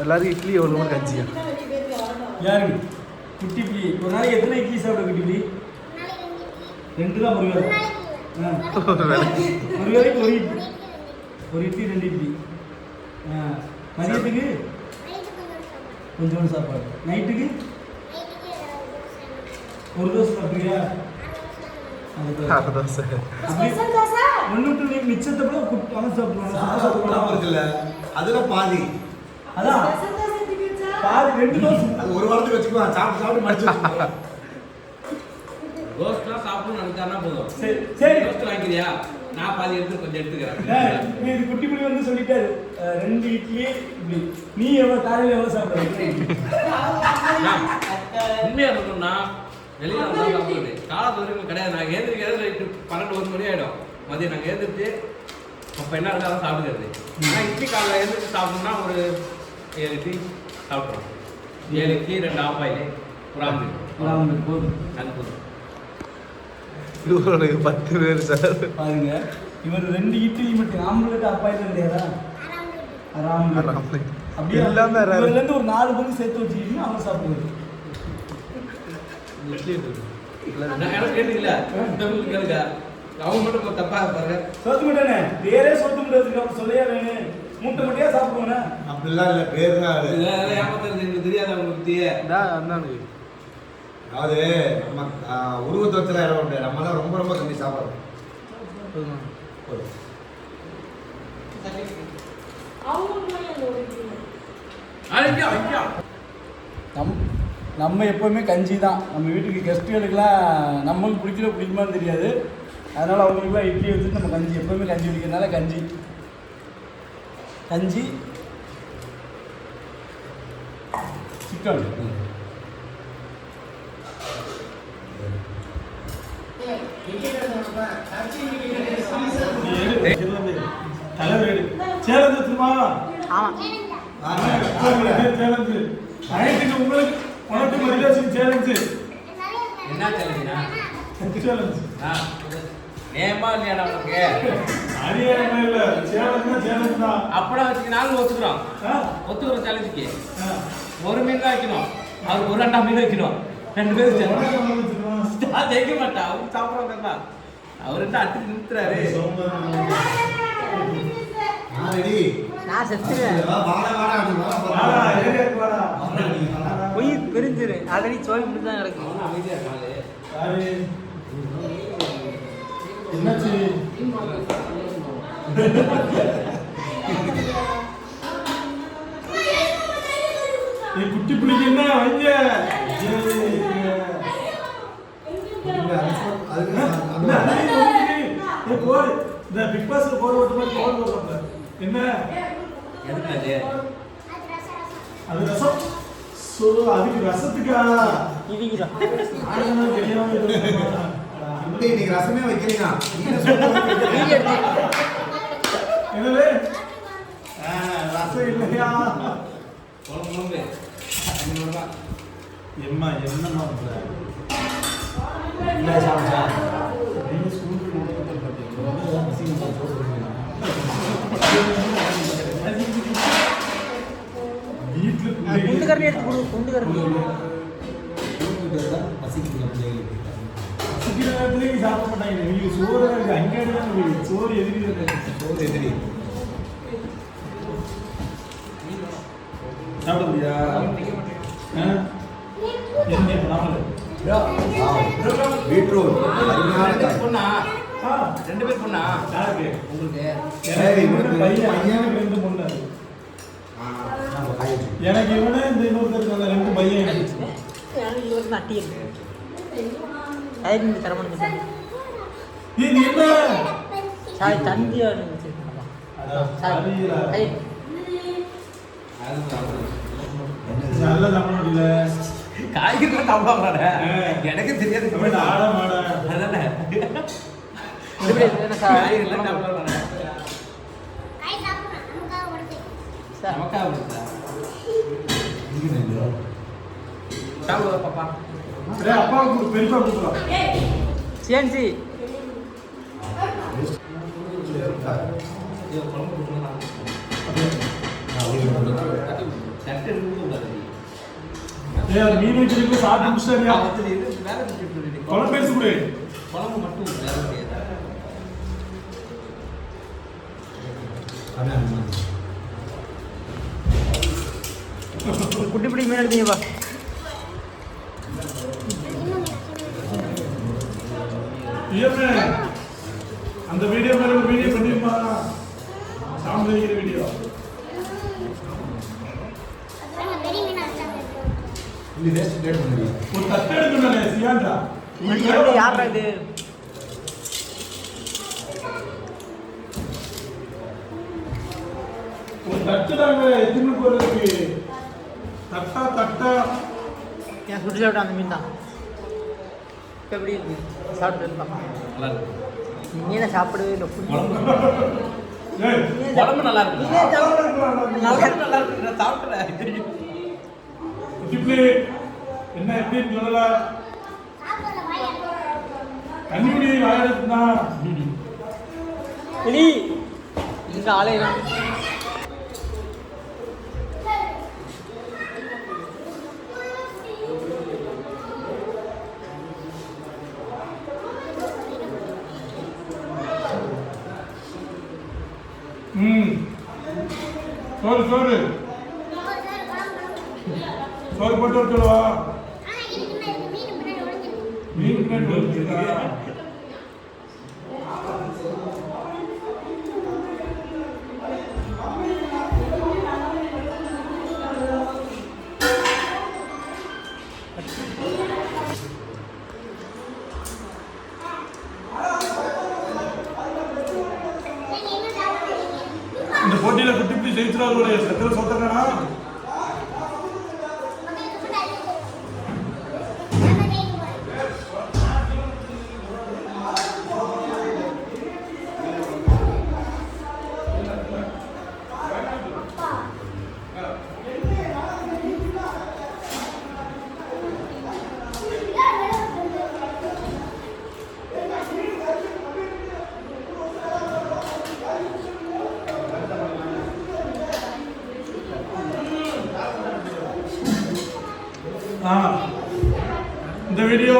எல்லாரும் இட்லி எவ்வளோ கஞ்சியா? யாரு குட்டி பிடி ஒரு நாளைக்கு எத்தனை இட்லி சாப்பிட குட்டி பிடி ரெண்டு தான் ஒரு. ஒரு வேளைக்கு ஒரு இட்லி. ஒரு இட்லி ரெண்டு இட்லி. ஆ. மதியத்துக்கு? கொஞ்சோண்டு சாப்பாடு. நைட்டுக்கு? ஒரு தோசை சாப்பிட்றியா? அரை தோசை ஒன்று விட்டு நீ மிச்சத்தை கூட குட் அவன் சாப்பாடு சாப்பிடுவான் இருக்குல்ல அதுல பாதி அதான் பாதி ரெண்டு தோசை அது ஒரு வாரத்துக்கு வச்சுக்குவான் சாப்பிட்டு சாப்பிட்டு மடிச்சு வச்சுக்குவான். ரோஸ்ட்லாம் சாப்பிடணும்னு நினைச்சாருன்னா போதும் சரி சரி ரோஸ்ட் வாங்கிக்கிறியா நான் பாதி எடுத்து கொஞ்சம் எடுத்துக்கிறேன் இது குட்டி புள்ளி வந்து சொல்லிட்டாரு ரெண்டு இட்லி இப்படி நீ எவ்வளோ காலையில் எவ்வளோ சாப்பிட்ற உண்மையா சொல்லணும்னா வெளியில வந்தா சாப்பிடுறது காலத்து வரைக்கும் கிடையாது. நான் ஏந்திரிக்க ஏந்திரிக்க பன்னெண்டு ஒரு மணி ஆயிடும். மதியம் நாங்கள் ஏந்திரிச்சு அப்போ என்ன தான் சாப்பிடுறது ஆனால் இட்லி காலைல எழுந்திரிச்சு சாப்பிட்டோம்னா ஒரு ஏழு இட்லி சாப்பிட்றோம் ஏழு இட்லி ரெண்டு ஆஃப் ஆயில் ஒரு ஆம்லேட் போதும். அது போதும். இவருக்கு பத்து பேர் சார். பாருங்க. இவர் ரெண்டு இட்லி மட்டும். ஆம்பளுக்கு அப்பாயில் அராம் அப்படியே எல்லாமே ஒரு நாலு பங்கு சேர்த்து வச்சுக்கிட்டீங்கன்னா அவர் சாப்பிடுவாரு இட்லி இருக்கு. நான் எனக்கு கேட்டீங்களா உங்களுக்கு கேளுங்க அவங்க மட்டும் இப்ப தப்பா பாருங்க சோத்து முட்டானே வேறே சோத்து அவர் சொல்லையா வேணும் மூட்டை முட்டையா சாப்பிடுவானே அப்படிலாம் இல்ல பேர் தான் அது ஏமாத்துறது எனக்கு தெரியாது அவங்க பத்தியே இந்தா, அந்தானுங்க. அதாவது நம்ம உருவத்தை வச்சுலாம் இடம் முடியாது நம்ம தான் ரொம்ப ரொம்ப கம்மி சாப்பிடுறோம் போதுமா? ஐயா ஐயா நம் நம்ம எப்போவுமே கஞ்சி தான். நம்ம வீட்டுக்கு கெஸ்ட்டுகளுக்கெல்லாம் நம்மளுக்கு பிடிக்கல பிடிக்குமான்னு தெரியாது. அதனால் அவங்களுக்குலாம் இட்லி வச்சுட்டு நம்ம கஞ்சி எப்போவுமே கஞ்சி குடிக்கிறதுனால கஞ்சி. கஞ்சி. சிக்கன். தலைவர் சேலந்து திரும்ப சேலந்து உங்களுக்கு உனக்கு மரியாதை சேலஞ்சு என்ன தெரியுதுண்ணா சேலஞ்சு ஆ, நேமா இல்லையாடா உனக்கு? அநியாயமே இல்ல. சேலஞ்ச் தான் சேலஞ்ச் தான். அப்படா வச்சுக்க நாங்களும் ஒத்துக்கிறோம். ஆ? ஒத்துக்கிற சேலஞ்சுக்கு ஆ. ஒரு மீன் தான் வைக்கணும். அவர் ஒரு ரெண்டா மீன் வைக்கணும். ரெண்டு பேரும்? நான் ஜெயிக்க மாட்டா அவங்க சாப்பிடுறவங்க தான் அவர் என்ன அட்டு நிறுத்துறாரு நான் செத்துருவேன். உயிர் பிரிஞ்சிரு ஆல்ரெடி சோய் மட்டும் தான் கிடக்கும்? என்னாச்சு நீ குட்டி புள்ளிக்கு என்ன வைங்க போடு. இந்த பிக் பாஸ்ல போட ஓட்டு மாதிரி போட போடுறாங்க. என்ன எதுக்கு அது. அது ரசம்? சோ அதுக்கு ரசத்துக்கா? இவிக்கிறோம் ஆளுநர் தெரியாம இன்னைக்கு ரசமே வைக்கிறீங்க என்னது? ரசம் இல்லையா? குழம்பு எம்மா என்னம்மா? இல்ல ஸ்கூலுக்கு குண்டு பிள்ளைங்க- கரண்டி எடுத்து கொடு குண்டு கரண்டி சாப்பிட மாட்டாங்க நீங்க சோறு அங்க. சோறு எதிரி சோறு எதிரி. சாப்பிட முடியா? என்ன பண்ணாமல். பீட்ரூட் பொண்ணா ஆ ரெண்டு பேர் பொண்ணா உங்களுக்கு ரெண்டு பொண்ணு ஆ, நம்ம காய் வச்சு. எனக்கு இவனு இந்த இன்னொருத்தருக்கு அந்த ரெண்டு பையன் எனக்கு. இது வந்து அட்டி இருக்கு. தரமான ஏய், நீ என்ன? சாய் தந்தி நல்ல தமிழ் இல்ல. காய்கறி சாப்பிடுவாங்களாட? எனக்கு தெரியாது தமிழ் அதானே? சார்? காய்கறிலாம் சிஎன்சி மீன் வச்சிருக்கு சாப்பிட்டு இருக்கு. குழம்பு பேச கொடு குழம்பு மட்டும் வேலை குட்டி பிடி மீன் எடுத்தீங்கப்பா அந்த வீடியோ மேல ஒரு வீடியோ பண்ணிருப்பா. சாமி வீடியோ ஒரு தட்டு எடுக்கணும் சியாண்டா. யாரா இது? ஒரு தட்டு தாங்க எத்தனை போறதுக்கு? தட்டா தட்டா. என் சுட்டு சாப்பிட்ட அந்த மீன் தான். இப்ப எப்படி இருக்கு? சாப்பிட்டு நல்லா இருக்கு. மீனை சாப்பிடவே இல்லை குழம்பு நல்லா இருக்கு. சாப்பிட குழம்பு நல்லா இருக்கு. நான் சாப்பிட்டேன் டிப்ளி என்ன எப்படின்னு சொல்லல? கண்ணிக்குடி வாயிடுச்சுனா எலி ம். சோறு சோறு. சோறு போட்டு வர சொல்லவா. மீன் பின்னாடி வந்துருக்கா இந்த போட்டியில குட்டி குட்டி ஜெயிச்சிடாதோட ஆ இந்த வீடியோ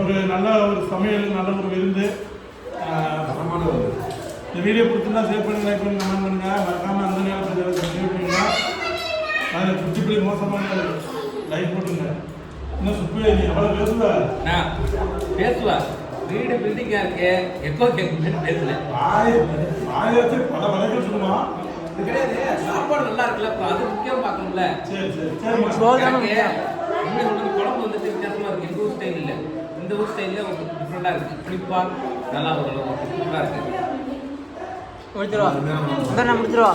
ஒரு நல்ல ஒரு சமையல் நல்ல ஒரு விருந்து. தரமான ஒரு இந்த வீடியோ பிடிச்சிருந்தா ஷேர் பண்ணுங்க லைக் பண்ணுங்க கமெண்ட் பண்ணுங்க. மறக்காம அந்த நேரத்தில் சப்ஸ்கிரைப் பண்ணுங்க. அதில் குச்சிப்பிடி மோசமான லைக் போட்டுங்க இன்னும் சுப்பியே நீ எவ்வளோ பேசுவ? நான் பேசுவா? வீடு பில்டிங்கா இருக்கு. எப்போ கேட்குன்னு பேசல வாய் வாய் வச்சு பல வகைகள் சொல்லுமா? இது கிடையாது. சாப்பாடு நல்லா இருக்குல்ல அது முக்கியம் பார்க்கணும்ல. சரி சரி சரி. சோறு தானே எனக்கு முக்கியம். உண்மை சொல்றது குழம்பு வந்துட்டு வித்தியாசமா இருக்கு. எங்க ஊர் ஸ்டைல் இல்ல. இந்த ஊர் ஸ்டைல்ல ஒரு டிஃப்ரெண்டா இருக்கு. புளிப்பா நல்லா ஒரு சூப்பரா இருக்கு. முடிச்சிருவா. முடிச்சிருவா.